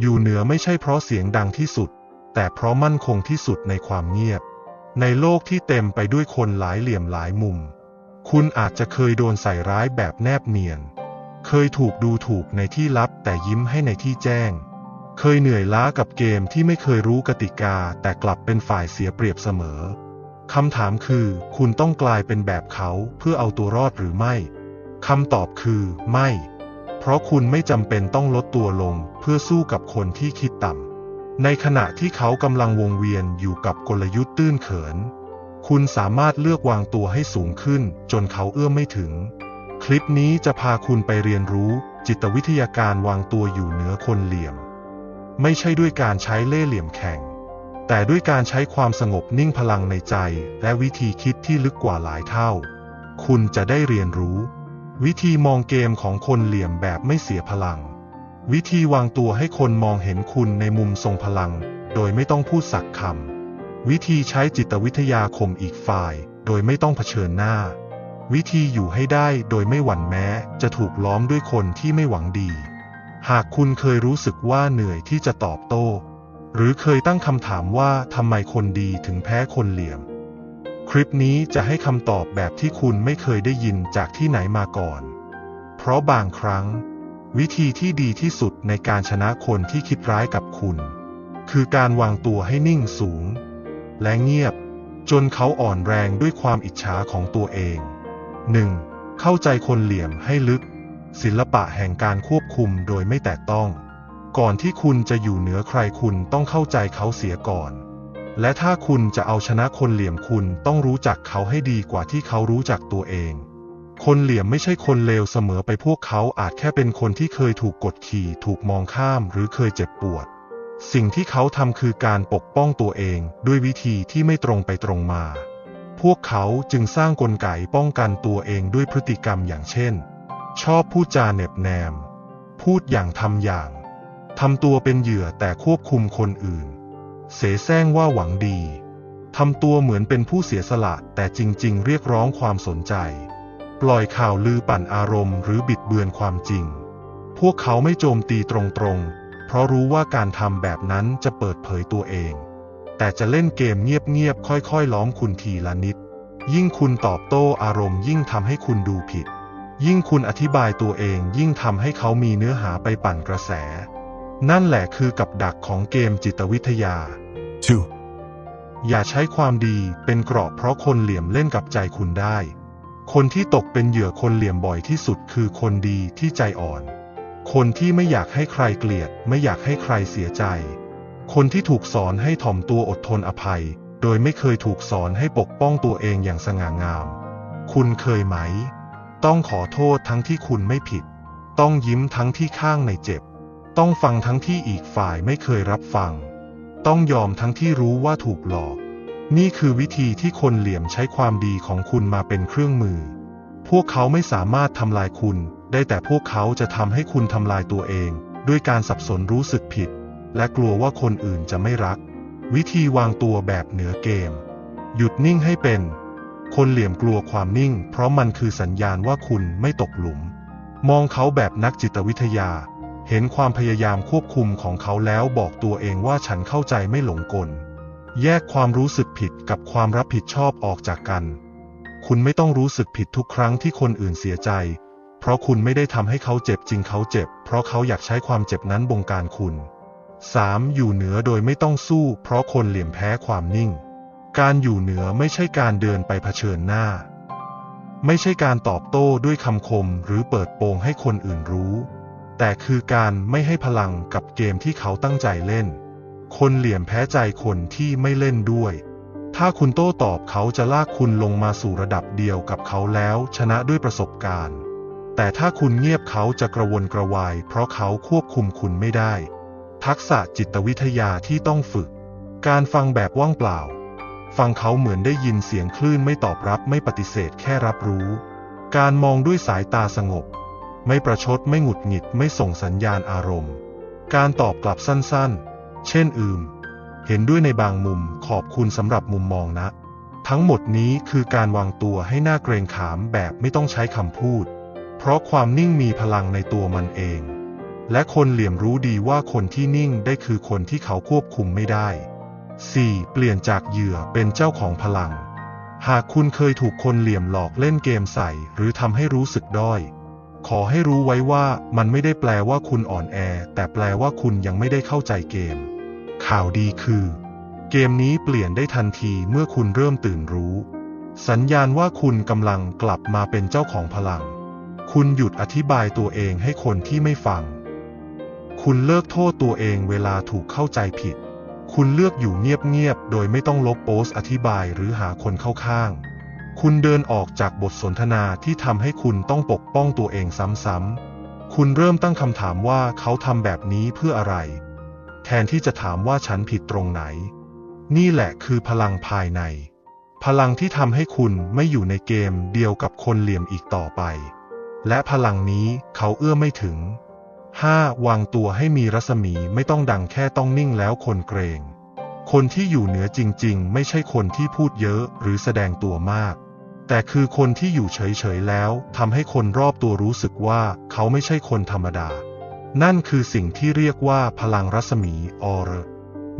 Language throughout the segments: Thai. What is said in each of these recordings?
อยู่เหนือไม่ใช่เพราะเสียงดังที่สุด แต่เพราะมั่นคงที่สุดในความเงียบ ในโลกที่เต็มไปด้วยคนหลายเหลี่ยมหลายมุม คุณอาจจะเคยโดนใส่ร้ายแบบแนบเนียน เคยถูกดูถูกในที่ลับแต่ยิ้มให้ในที่แจ้ง เคยเหนื่อยล้ากับเกมที่ไม่เคยรู้กติกาแต่กลับเป็นฝ่ายเสียเปรียบเสมอคำถามคือ คุณต้องกลายเป็นแบบเขาเพื่อเอาตัวรอดหรือไม่คำตอบคือ ไม่ เพราะคุณไม่จำเป็นต้องลดตัวลงเพื่อสู้กับคนที่คิดต่ำ ในขณะที่เขากำลังวงเวียนอยู่กับกลยุทธ์ตื้นเขิน คุณสามารถเลือกวางตัวให้สูงขึ้นจนเขาเอื้อมไม่ถึง คลิปนี้จะพาคุณไปเรียนรู้จิตวิทยาการวางตัวอยู่เหนือคนเหลี่ยม ไม่ใช่ด้วยการใช้เล่เหลี่ยมแข่ง แต่ด้วยการใช้ความสงบนิ่งพลังในใจ และวิธีคิดที่ลึกกว่าหลายเท่า คุณจะได้เรียนรู้ วิธีมองเกมของคนเหลี่ยมแบบไม่เสียพลัง วิธีวางตัวให้คนมองเห็นคุณในมุมทรงพลัง โดยไม่ต้องพูดสักคำ วิธีใช้จิตวิทยาข่มอีกฝ่าย โดยไม่ต้องเผชิญหน้า วิธีอยู่ให้ได้โดยไม่หวั่นแม้ จะถูกล้อมด้วยคนที่ไม่หวังดี หากคุณเคยรู้สึกว่าเหนื่อยที่จะตอบโต้ หรือเคยตั้งคำถามว่าทำไมคนดีถึงแพ้คนเหลี่ยม คลิปนี้จะให้คำตอบแบบที่คุณไม่เคยได้ยินจากที่ไหนมาก่อน เพราะบางครั้ง วิธีที่ดีที่สุดในการชนะคนที่คิดร้ายกับคุณ คือการวางตัวให้นิ่งสูง และเงียบ จนเขาอ่อนแรงด้วยความอิจฉาของตัวเอง 1. เข้าใจคนเหลี่ยมให้ลึก ศิลปะแห่งการควบคุมโดยไม่แตะต้อง ก่อนที่คุณจะอยู่เหนือใครคุณต้องเข้าใจเขาเสียก่อน และถ้าคุณจะเอาชนะคนเหลี่ยมคุณต้องรู้จักเขาให้ดีกว่าที่เขารู้จักตัวเอง คนเหลี่ยมไม่ใช่คนเลวเสมอไปพวกเขาอาจแค่เป็นคนที่เคยถูกกดขี่ ถูกมองข้ามหรือเคยเจ็บปวด สิ่งที่เขาทำคือการปกป้องตัวเอง ด้วยวิธีที่ไม่ตรงไปตรงมา พวกเขาจึงสร้างกลไกป้องกันตัวเองด้วยพฤติกรรมอย่างเช่น ชอบพูดจาเหน็บแนม พูดอย่างทำอย่างทำตัวเป็นเหยื่อแต่ควบคุมคนอื่น เสแสร้งว่าหวังดีทำตัวเหมือนเป็นผู้เสียสละแต่จริง ๆ เรียกร้องความสนใจ ปล่อยข่าวลือปั่นอารมณ์หรือบิดเบือนความจริง พวกเขาไม่โจมตีตรงๆ เพราะรู้ว่าการทำแบบนั้นจะเปิดเผยตัวเอง แต่จะเล่นเกมเงียบ ๆ ค่อย ๆ ล้อมคุณทีละนิด ยิ่งคุณตอบโต้อารมณ์ยิ่งทำให้คุณดูผิด ยิ่งคุณอธิบายตัวเองยิ่งทำให้เขามีเนื้อหาไปปั่นกระแส นั่นแหละคือกับดักของเกมจิตวิทยา 2. อย่าใช้ความดีเป็นเกราะเพราะคนเหลี่ยมเล่นกับใจคุณได้ คนที่ตกเป็นเหยื่อคนเหลี่ยมบ่อยที่สุดคือคนดีที่ใจอ่อน คนที่ไม่อยากให้ใครเกลียด ไม่อยากให้ใครเสียใจ คนที่ถูกสอนให้ถ่อมตัวอดทนอภัย โดยไม่เคยถูกสอนให้ปกป้องตัวเองอย่างสง่างาม คุณเคยไหม ต้องขอโทษทั้งที่คุณไม่ผิด ต้องยิ้มทั้งที่ข้างในเจ็บ ต้องฟังทั้งที่อีกฝ่ายไม่เคยรับฟัง ต้องยอมทั้งที่รู้ว่าถูกหลอก นี่คือวิธีที่คนเหลี่ยมใช้ความดีของคุณมาเป็นเครื่องมือ พวกเขาไม่สามารถทำลายคุณ ได้แต่พวกเขาจะทำให้คุณทำลายตัวเอง ด้วยการสับสนรู้สึกผิด และกลัวว่าคนอื่นจะไม่รัก วิธีวางตัวแบบเหนือเกม หยุดนิ่งให้เป็น คนเหลี่ยมกลัวความนิ่ง เพราะมันคือสัญญาณว่าคุณไม่ตกหลุม มองเขาแบบนักจิตวิทยา เห็นความพยายามควบคุมของเขาแล้วบอกตัวเองว่าฉันเข้าใจไม่หลงกล แยกความรู้สึกผิดกับความรับผิดชอบออกจากกัน คุณไม่ต้องรู้สึกผิดทุกครั้งที่คนอื่นเสียใจ เพราะคุณไม่ได้ทำให้เขาเจ็บจริงเขาเจ็บ เพราะเขาอยากใช้ความเจ็บนั้นบงการคุณ 3. อยู่เหนือโดยไม่ต้องสู้ เพราะคนเหลี่ยมแพ้ความนิ่ง การอยู่เหนือไม่ใช่การเดินไปเผชิญหน้า ไม่ใช่การตอบโต้ด้วยคำคมหรือเปิดโปงให้คนอื่นรู้ แต่คือการไม่ให้พลังกับเกมที่เขาตั้งใจเล่น คนเหลี่ยมแพ้ใจคนที่ไม่เล่นด้วย ถ้าคุณโต้ตอบเขาจะลากคุณลงมาสู่ระดับเดียวกับเขาแล้วชนะด้วยประสบการณ์ แต่ถ้าคุณเงียบเขาจะกระวนกระวาย เพราะเขาควบคุมคุณไม่ได้ ทักษะจิตวิทยาที่ต้องฝึก การฟังแบบว่างเปล่า ฟังเขาเหมือนได้ยินเสียงคลื่นไม่ตอบรับไม่ปฏิเสธแค่รับรู้ การมองด้วยสายตาสงบ ไม่ประชดไม่หงุดหงิดไม่ส่งสัญญาณอารมณ์ การตอบกลับสั้นๆ เช่นอืม เห็นด้วยในบางมุมขอบคุณสำหรับมุมมองนะ ทั้งหมดนี้คือการวางตัวให้หน่าเกรงขามแบบไม่ต้องใช้คำพูด เพราะความนิ่งมีพลังในตัวมันเอง และคนเหลี่ยมรู้ดีว่าคนที่นิ่งได้คือคนที่เขาควบคุมไม่ได้ 4. เปลี่ยนจากเหยื่อเป็นเจ้าของพลัง หากคุณเคยถูกคนเหลี่ยมหลอกเล่นเกมใส่ หรือทำให้รู้สึกด้อย ขอให้รู้ไว้ว่ามันไม่ได้แปลว่าคุณอ่อนแอ แต่แปลว่าคุณยังไม่ได้เข้าใจเกม ข่าวดีคือ เกมนี้เปลี่ยนได้ทันทีเมื่อคุณเริ่มตื่นรู้ สัญญาณว่าคุณกำลังกลับมาเป็นเจ้าของพลัง คุณหยุดอธิบายตัวเองให้คนที่ไม่ฟัง คุณเลิกโทษตัวเองเวลาถูกเข้าใจผิด คุณเลือกอยู่เงียบๆโดยไม่ต้องลบโพสอธิบายหรือหาคนเข้าข้าง คุณเดินออกจากบทสนทนาที่ทำให้คุณต้องปกป้องตัวเองซ้ำๆ คุณเริ่มตั้งคำถามว่าเขาทำแบบนี้เพื่ออะไร แทนที่จะถามว่าฉันผิดตรงไหน นี่แหละคือพลังภายใน พลังที่ทำให้คุณไม่อยู่ในเกมเดียวกับคนเหลี่ยมอีกต่อไป และพลังนี้เขาเอื้อไม่ถึง 5. วางตัวให้มีรัศมีไม่ต้องดังแค่ต้องนิ่งแล้วคนเกรง คนที่อยู่เหนือจริง ๆ ไม่ใช่คนที่พูดเยอะหรือแสดงตัวมาก แต่คือคนที่อยู่เฉยๆแล้วทำให้คนรอบตัวรู้สึกว่าเขาไม่ใช่คนธรรมดา นั่นคือสิ่งที่เรียกว่าพลังรัศมีออร์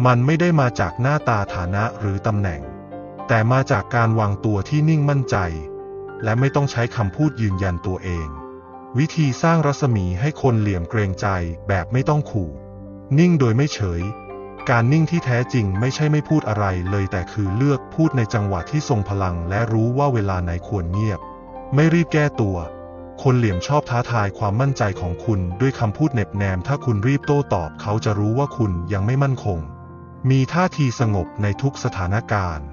มันไม่ได้มาจากหน้าตาฐานะหรือตำแหน่ง แต่มาจากการวางตัวที่นิ่งมั่นใจ และไม่ต้องใช้คำพูดยืนยันตัวเอง วิธีสร้างรัศมีให้คนเหลี่ยมเกรงใจแบบไม่ต้องขู่ นิ่งโดยไม่เฉย การนิ่งที่แท้จริงไม่ใช่ไม่พูดอะไรเลยแต่คือเลือกพูดในจังหวะที่ทรงพลังและรู้ว่าเวลาไหนควรเงียบ ไม่รีบแก้ตัว คนเหลี่ยมชอบท้าทายความมั่นใจของคุณด้วยคำพูดเหน็บแนม ถ้าคุณรีบโต้ตอบเขาจะรู้ว่าคุณยังไม่มั่นคง มีท่าทีสงบในทุกสถานการณ์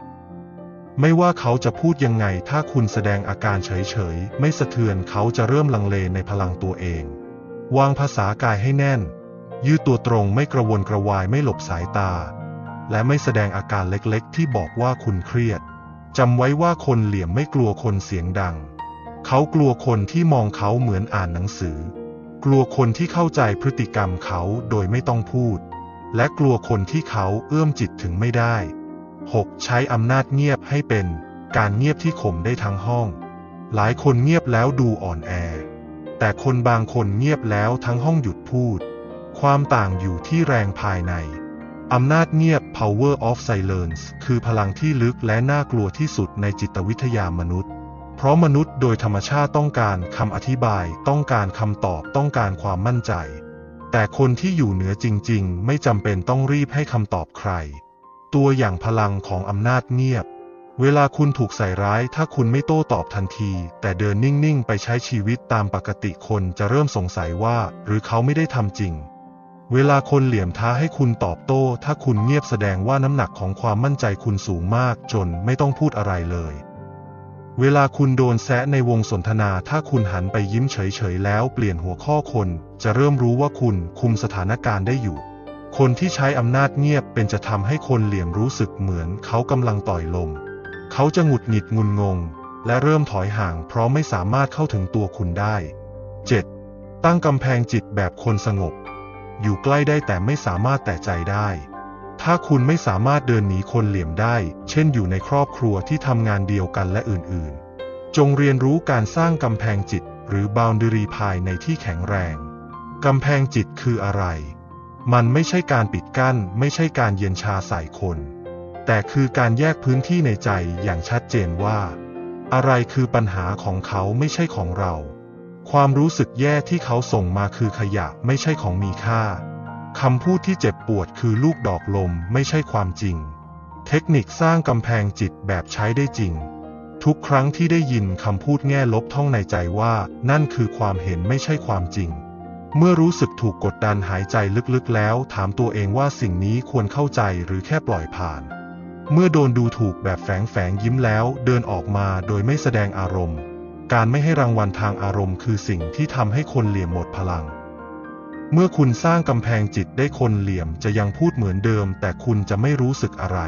ไม่ว่าเขาจะพูดยังไง ถ้าคุณแสดงอาการเฉยๆ ไม่สะเทือนเขาจะเริ่มลังเลในพลังตัวเอง วางภาษากายให้แน่น ยืดตัวตรงไม่กระวนกระวายไม่หลบสายตา และไม่แสดงอาการเล็กๆ ที่บอกว่าคุณเครียดจำไว้ว่าคนเหลี่ยมไม่กลัวคนเสียงดัง เขากลัวคนที่มองเขาเหมือนอ่านหนังสือ กลัวคนที่เข้าใจพฤติกรรมเขาโดยไม่ต้องพูด และกลัวคนที่เขาเอื้อมจิตถึงไม่ได้ 6. ใช้อำนาจเงียบให้เป็นการเงียบที่ข่มได้ทั้งห้อง หลายคนเงียบแล้วดูอ่อนแอ แต่คนบางคนเงียบแล้วทั้งห้องหยุดพูด ความต่างอยู่ที่แรงภายใน อำนาจเงียบ power of silence คือพลังที่ลึกและน่ากลัวที่สุดในจิตวิทยามนุษย์ เพราะมนุษย์โดยธรรมชาติต้องการคำอธิบาย ต้องการคำตอบ ต้องการความมั่นใจ แต่คนที่อยู่เหนือจริง ๆ ไม่จำเป็นต้องรีบให้คำตอบใคร ตัวอย่างพลังของอำนาจเงียบเวลาคุณถูกใส่ร้ายถ้าคุณไม่โต้ตอบทันที แต่เดินนิ่ง ๆ ไปใช้ชีวิตตามปกติคนจะเริ่มสงสัยว่า หรือเขาไม่ได้ทำจริง เวลาคนเหลี่ยมท้าให้คุณตอบโต้ ถ้าคุณเงียบแสดงว่าน้ำหนักของความมั่นใจคุณสูงมากจนไม่ต้องพูดอะไรเลย เวลาคุณโดนแซะในวงสนทนา ถ้าคุณหันไปยิ้มเฉยๆแล้วเปลี่ยนหัวข้อคน จะเริ่มรู้ว่าคุณคุมสถานการณ์ได้อยู่ คนที่ใช้อำนาจเงียบเป็นจะทำให้คนเหลี่ยมรู้สึกเหมือนเขากำลังต่อยลม เขาจะหงุดหงิดงุนงง และเริ่มถอยห่าง เพราะไม่สามารถเข้าถึงตัวคุณได้ 7. ตั้งกำแพงจิตแบบคนสงบ อยู่ใกล้ได้แต่ไม่สามารถแต่ใจได้ ถ้าคุณไม่สามารถเดินหนีคนเหลี่ยมได้ เช่นอยู่ในครอบครัวที่ทำงานเดียวกันและอื่นๆ จงเรียนรู้การสร้างกำแพงจิตหรือ boundary ภายในที่แข็งแรง กำแพงจิตคืออะไร มันไม่ใช่การปิดกั้น ไม่ใช่การเย็นชาใส่คน แต่คือการแยกพื้นที่ในใจอย่างชัดเจนว่า อะไรคือปัญหาของเขาไม่ใช่ของเรา ความรู้สึกแย่ที่เขาส่งมาคือขยะไม่ใช่ของมีค่า คำพูดที่เจ็บปวดคือลูกดอกลมไม่ใช่ความจริง เทคนิคสร้างกำแพงจิตแบบใช้ได้จริง ทุกครั้งที่ได้ยินคำพูดแง่ลบท่องในใจว่า นั่นคือความเห็นไม่ใช่ความจริง เมื่อรู้สึกถูกกดดันหายใจลึกๆแล้ว ถามตัวเองว่าสิ่งนี้ควรเข้าใจหรือแค่ปล่อยผ่าน เมื่อโดนดูถูกแบบแฝงแฝงยิ้มแล้ว เดินออกมาโดยไม่แสดงอารมณ์ การไม่ให้รางวัลทางอารมณ์คือสิ่งที่ทำให้คนเหลี่ยมหมดพลัง เมื่อคุณสร้างกำแพงจิตได้คนเหลี่ยมจะยังพูดเหมือนเดิม แต่คุณจะไม่รู้สึกอะไร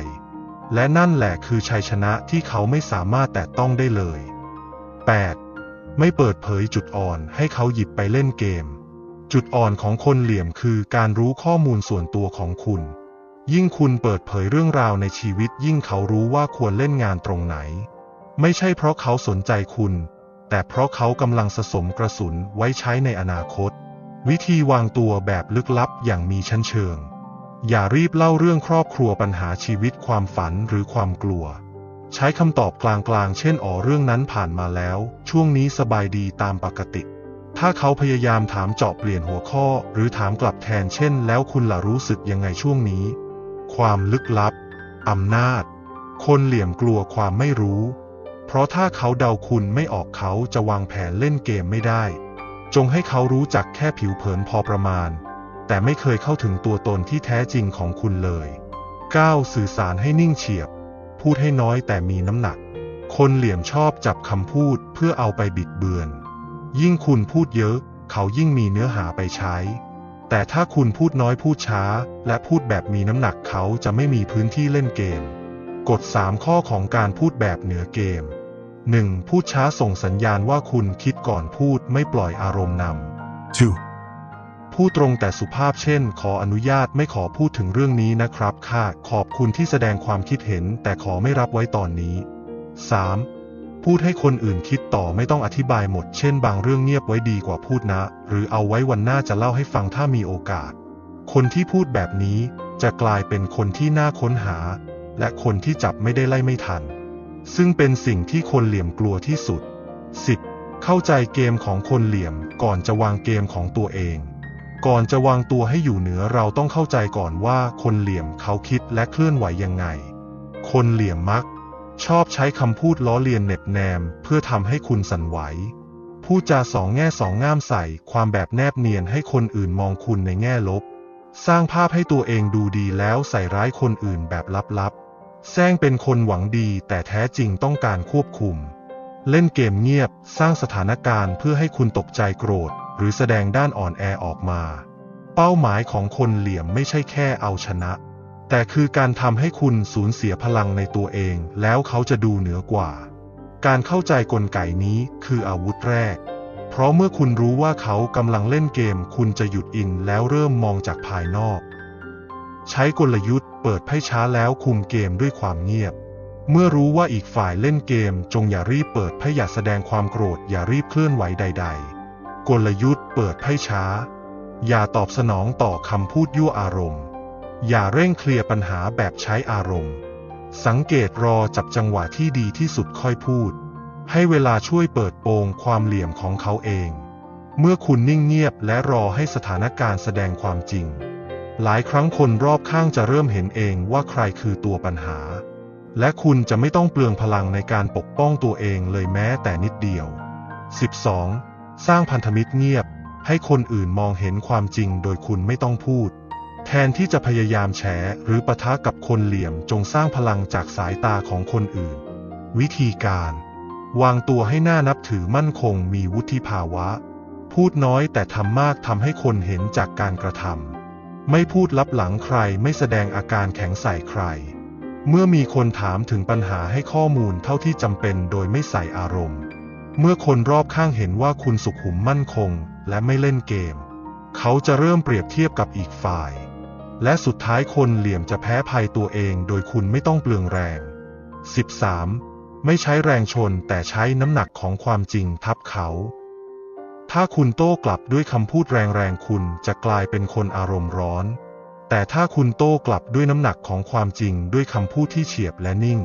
และนั่นแหละคือชัยชนะที่เขาไม่สามารถแตะต้องได้เลย 8. ไม่เปิดเผยจุดอ่อนให้เขาหยิบไปเล่นเกม จุดอ่อนของคนเหลี่ยมคือการรู้ข้อมูลส่วนตัวของคุณ ยิ่งคุณเปิดเผยเรื่องราวในชีวิต ยิ่งเขารู้ว่าควรเล่นงานตรงไหน ไม่ใช่เพราะเขาสนใจคุณ แต่เพราะเขากำลังสะสมกระสุนไว้ใช้ในอนาคต วิธีวางตัวแบบลึกลับอย่างมีชั้นเชิง อย่ารีบเล่าเรื่องครอบครัวปัญหาชีวิตความฝันหรือความกลัว ใช้คำตอบกลางๆ เช่นอ๋อเรื่องนั้นผ่านมาแล้ว ช่วงนี้สบายดีตามปกติ ถ้าเขาพยายามถามเจาะเปลี่ยนหัวข้อ หรือถามกลับแทนเช่น แล้วคุณล่ะรู้สึกยังไงช่วงนี้ ความลึกลับอำนาจ คนเหลี่ยมกลัวความไม่รู้ เพราะถ้าเขาเดาคุณไม่ออกเขาจะวางแผนเล่นเกมไม่ได้ จงให้เขารู้จักแค่ผิวเผินพอประมาณ แต่ไม่เคยเข้าถึงตัวตนที่แท้จริงของคุณเลย 9. สื่อสารให้นิ่งเฉียบ พูดให้น้อยแต่มีน้ำหนัก คนเหลี่ยมชอบจับคำพูดเพื่อเอาไปบิดเบือน ยิ่งคุณพูดเยอะ เขายิ่งมีเนื้อหาไปใช้ แต่ถ้าคุณพูดน้อยพูดช้า และพูดแบบมีน้ำหนักเขาจะไม่มีพื้นที่เล่นเกม กฎ 3 ข้อของการพูดแบบเหนือเกม 1. พูดช้าส่งสัญญาณว่าคุณคิดก่อนพูดไม่ปล่อยอารมณ์นำ 2. พูดตรงแต่สุภาพเช่น ขออนุญาตไม่ขอพูดถึงเรื่องนี้นะครับ ค่ะ ขอบคุณที่แสดงความคิดเห็น แต่ขอไม่รับไว้ตอนนี้ 3. พูดให้คนอื่นคิดต่อไม่ต้องอธิบายหมด เช่น บางเรื่องเงียบไว้ดีกว่าพูดนะ หรือเอาไว้วันหน้าจะเล่าให้ฟังถ้ามีโอกาส คนที่พูดแบบนี้จะกลายเป็นคนที่น่าค้นหา และคนที่จับไม่ได้ไล่ไม่ทัน ซึ่งเป็นสิ่งที่คนเหลี่ยมกลัวที่สุด 10. เข้าใจเกมของคนเหลี่ยมก่อนจะวางเกมของตัวเอง ก่อนจะวางตัวให้อยู่เหนือเราต้องเข้าใจก่อนว่าคนเหลี่ยมเขาคิดและเคลื่อนไหวยังไง คนเหลี่ยมมัก ชอบใช้คำพูดล้อเลียนเหน็บแนม เพื่อทำให้คุณสั่นไหวพูดจาสองแง่สองง่ามใส่ ความแบบแนบเนียนให้คนอื่นมองคุณในแง่ลบ สร้างภาพให้ตัวเองดูดีแล้วใส่ร้ายคนอื่นแบบลับๆ แซงเป็นคนหวังดีแต่แท้จริงต้องการควบคุม เล่นเกมเงียบสร้างสถานการณ์เพื่อให้คุณตกใจโกรธ หรือแสดงด้านอ่อนแอออกมา เป้าหมายของคนเหลี่ยมไม่ใช่แค่เอาชนะ แต่คือการทำให้คุณสูญเสียพลังในตัวเอง แล้วเขาจะดูเหนือกว่า การเข้าใจกลไกนี้คืออาวุธแรก เพราะเมื่อคุณรู้ว่าเขากำลังเล่นเกม คุณจะหยุดอินแล้วเริ่มมองจากภายนอก ใช้กลยุทธ์เปิดไพ่ช้าแล้วคุมเกมด้วยความเงียบ เมื่อรู้ว่าอีกฝ่ายเล่นเกม จงอย่ารีบเปิดไพ่อย่าแสดงความโกรธอย่ารีบเคลื่อนไหวใด ๆ กลยุทธ์เปิดไพ่ช้า อย่าตอบสนองต่อคำพูดยั่วอารมณ์ อย่าเร่งเคลียร์ปัญหาแบบใช้อารมณ์ สังเกตรอจับจังหวะที่ดีที่สุดค่อยพูด ให้เวลาช่วยเปิดโปงความเหลี่ยมของเขาเอง เมื่อคุณนิ่งเงียบและรอให้สถานการณ์แสดงความจริง หลายครั้งคนรอบข้างจะเริ่มเห็นเองว่าใครคือตัวปัญหา และคุณจะไม่ต้องเปลืองพลังในการปกป้องตัวเองเลยแม้แต่นิดเดียว 12. สร้างพันธมิตรเงียบ ให้คนอื่นมองเห็นความจริงโดยคุณไม่ต้องพูด แทนที่จะพยายามแฉหรือปะทะกับคนเหลี่ยมจงสร้างพลังจากสายตาของคนอื่น วิธีการ วางตัวให้หน่านับถือมั่นคงมีวุฒิภาวะ พูดน้อยแต่ทำมากทำให้คนเห็นจากการกระทำ ไม่พูดลับหลังใครไม่แสดงอาการแข็งใส่ใคร เมื่อมีคนถามถึงปัญหาให้ข้อมูลเท่าที่จำเป็นโดยไม่ใส่อารมณ์ เมื่อคนรอบข้างเห็นว่าคุณสุขุมมั่นคง และไม่เล่นเกม เขาจะเริ่มเปรียบเทียบกับอีกฝ่าย และสุดท้ายคนเหลี่ยมจะแพ้ภัยตัวเองโดยคุณไม่ต้องเปลืองแรง 13. ไม่ใช้แรงชนแต่ใช้น้ำหนักของความจริงทับเขา ถ้าคุณโต้กลับด้วยคำพูดแรงๆ คุณจะกลายเป็นคนอารมณ์ร้อน แต่ถ้าคุณโต้กลับด้วยน้ำหนักของความจริงด้วยคำพูดที่เฉียบและนิ่ง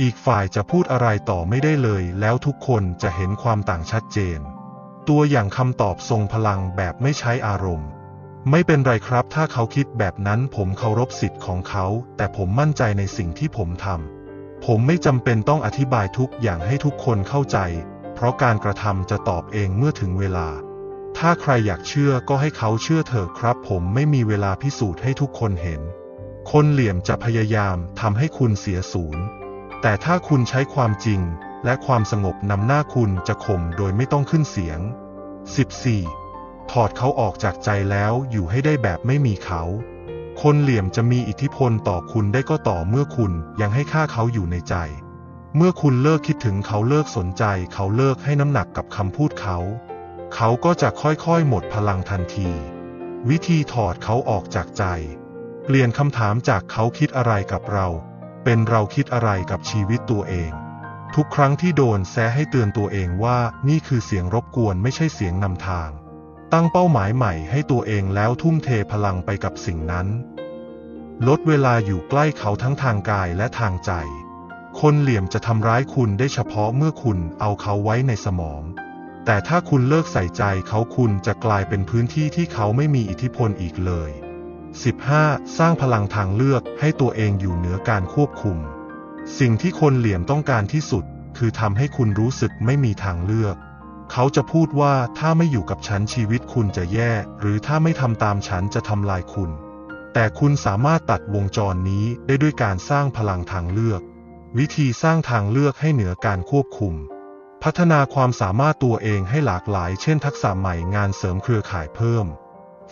อีกฝ่ายจะพูดอะไรต่อไม่ได้เลย แล้วทุกคนจะเห็นความต่างชัดเจน ตัวอย่างคำตอบทรงพลังแบบไม่ใช้อารมณ์ ไม่เป็นไรครับถ้าเขาคิดแบบนั้นผมเคารพสิทธิ์ของเขา แต่ผมมั่นใจในสิ่งที่ผมทำผมไม่จำเป็นต้องอธิบายทุกอย่างให้ทุกคนเข้าใจ ราะการกระทำจะตอบเองเมื่อถึงเวลา ถ้าใครอยากเชื่อก็ให้เขาเชื่อเถอะครับ ผมไม่มีเวลาพิสูจน์ให้ทุกคนเห็น คนเหลี่ยมจะพยายามทำให้คุณเสียศูนย์ แต่ถ้าคุณใช้ความจริงและความสงบนำหน้าคุณจะข่มโดยไม่ต้องขึ้นเสียง 14. ถอดเขาออกจากใจแล้วอยู่ให้ได้แบบไม่มีเขา คนเหลี่ยมจะมีอิทธิพลต่อคุณได้ก็ต่อเมื่อคุณยังให้ค่าเขาอยู่ในใจ เมื่อคุณเลิกคิดถึงเขาเลิกสนใจ เขาเลิกให้น้ำหนักกับคำพูดเขา เขาก็จะค่อยๆ หมดพลังทันที วิธีถอดเขาออกจากใจ เปลี่ยนคำถามจากเขาคิดอะไรกับเรา เป็นเราคิดอะไรกับชีวิตตัวเอง ทุกครั้งที่โดนแซะให้เตือนตัวเองว่านี่คือเสียงรบกวนไม่ใช่เสียงนำทาง ตั้งเป้าหมายใหม่ให้ตัวเองแล้วทุ่มเทพลังไปกับสิ่งนั้น ลดเวลาอยู่ใกล้เขาทั้งทางกายและทางใจ คนเหลี่ยมจะทำร้ายคุณได้เฉพาะเมื่อคุณเอาเขาไว้ในสมอง แต่ถ้าคุณเลิกใส่ใจเขาคุณจะกลายเป็นพื้นที่ที่เขาไม่มีอิทธิพลอีกเลย 15. สร้างพลังทางเลือกให้ตัวเองอยู่เหนือการควบคุม สิ่งที่คนเหลี่ยมต้องการที่สุด คือทำให้คุณรู้สึกไม่มีทางเลือก เขาจะพูดว่าถ้าไม่อยู่กับฉันชีวิตคุณจะแย่ หรือถ้าไม่ทำตามฉันจะทำลายคุณ แต่คุณสามารถตัดวงจรนี้ได้ด้วยการสร้างพลังทางเลือก วิธีสร้างทางเลือกให้เหนือการควบคุม พัฒนาความสามารถตัวเองให้หลากหลาย เช่น ทักษะใหม่งานเสริมเครือข่ายเพิ่ม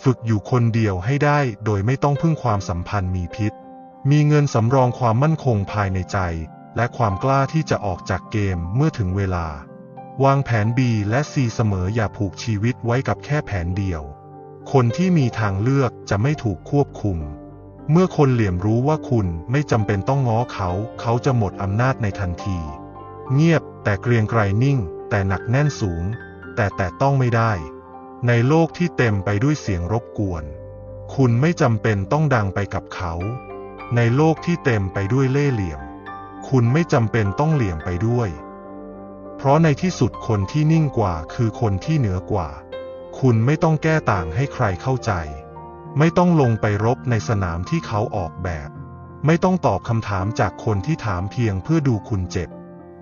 ฝึกอยู่คนเดียวให้ได้ โดยไม่ต้องพึ่งความสัมพันธ์มีพิษ มีเงินสำรองความมั่นคงภายในใจ และความกล้าที่จะออกจากเกมเมื่อถึงเวลา วางแผน B และ C เสมออย่าผูกชีวิตไว้กับแค่แผนเดียว คนที่มีทางเลือกจะไม่ถูกควบคุม เมื่อคนเหลี่ยมรู้ว่าคุณไม่จำเป็นต้องง้อเขา เขาจะหมดอำนาจในทันที เงียบแต่เกรียงไกรนิ่ง แต่หนักแน่นสูง แต่แต่ต้องไม่ได้ ในโลกที่เต็มไปด้วยเสียงรบกวน คุณไม่จำเป็นต้องดังไปกับเขา ในโลกที่เต็มไปด้วยเล่ห์เหลี่ยม คุณไม่จำเป็นต้องเหลี่ยมไปด้วย เพราะในที่สุดคนที่นิ่งกว่าคือคนที่เหนือกว่า คุณไม่ต้องแก้ต่างให้ใครเข้าใจ ไม่ต้องลงไปรบในสนามที่เขาออกแบบ ไม่ต้องตอบคำถามจากคนที่ถามเพียงเพื่อดูคุณเจ็บ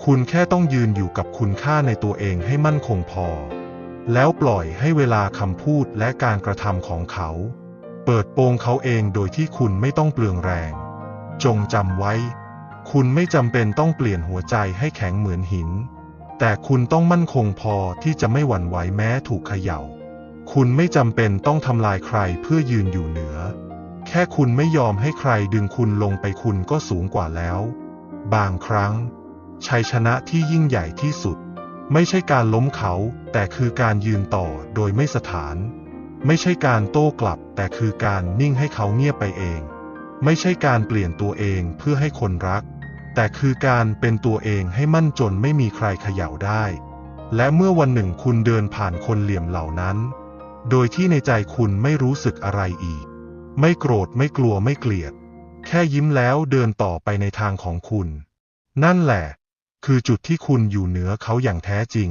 คุณแค่ต้องยืนอยู่กับคุณค่าในตัวเองให้มั่นคงพอ แล้วปล่อยให้เวลาคำพูดและการกระทำของเขา เปิดโปงเขาเองโดยที่คุณไม่ต้องเปลืองแรง จงจำไว้ คุณไม่จำเป็นต้องเปลี่ยนหัวใจให้แข็งเหมือนหิน แต่คุณต้องมั่นคงพอที่จะไม่หวั่นไหวแม้ถูกเขย่า คุณไม่จำเป็นต้องทำลายใครเพื่อยืนอยู่เหนือ แค่คุณไม่ยอมให้ใครดึงคุณลงไปคุณก็สูงกว่าแล้ว บางครั้ง ชัยชนะที่ยิ่งใหญ่ที่สุด ไม่ใช่การล้มเขา แต่คือการยืนต่อโดยไม่สถาน ไม่ใช่การโต้กลับ แต่คือการนิ่งให้เขาเงียบไปเอง ไม่ใช่การเปลี่ยนตัวเองเพื่อให้คนรัก แต่คือการเป็นตัวเองให้มั่นจนไม่มีใครเขย่าได้ และเมื่อวันหนึ่งคุณเดินผ่านคนเหลี่ยมเหล่านั้น โดยที่ในใจคุณไม่รู้สึกอะไรอีก ไม่โกรธไม่กลัวไม่เกลียด แค่ยิ้มแล้วเดินต่อไปในทางของคุณ นั่นแหละ คือจุดที่คุณอยู่เหนือเขาอย่างแท้จริง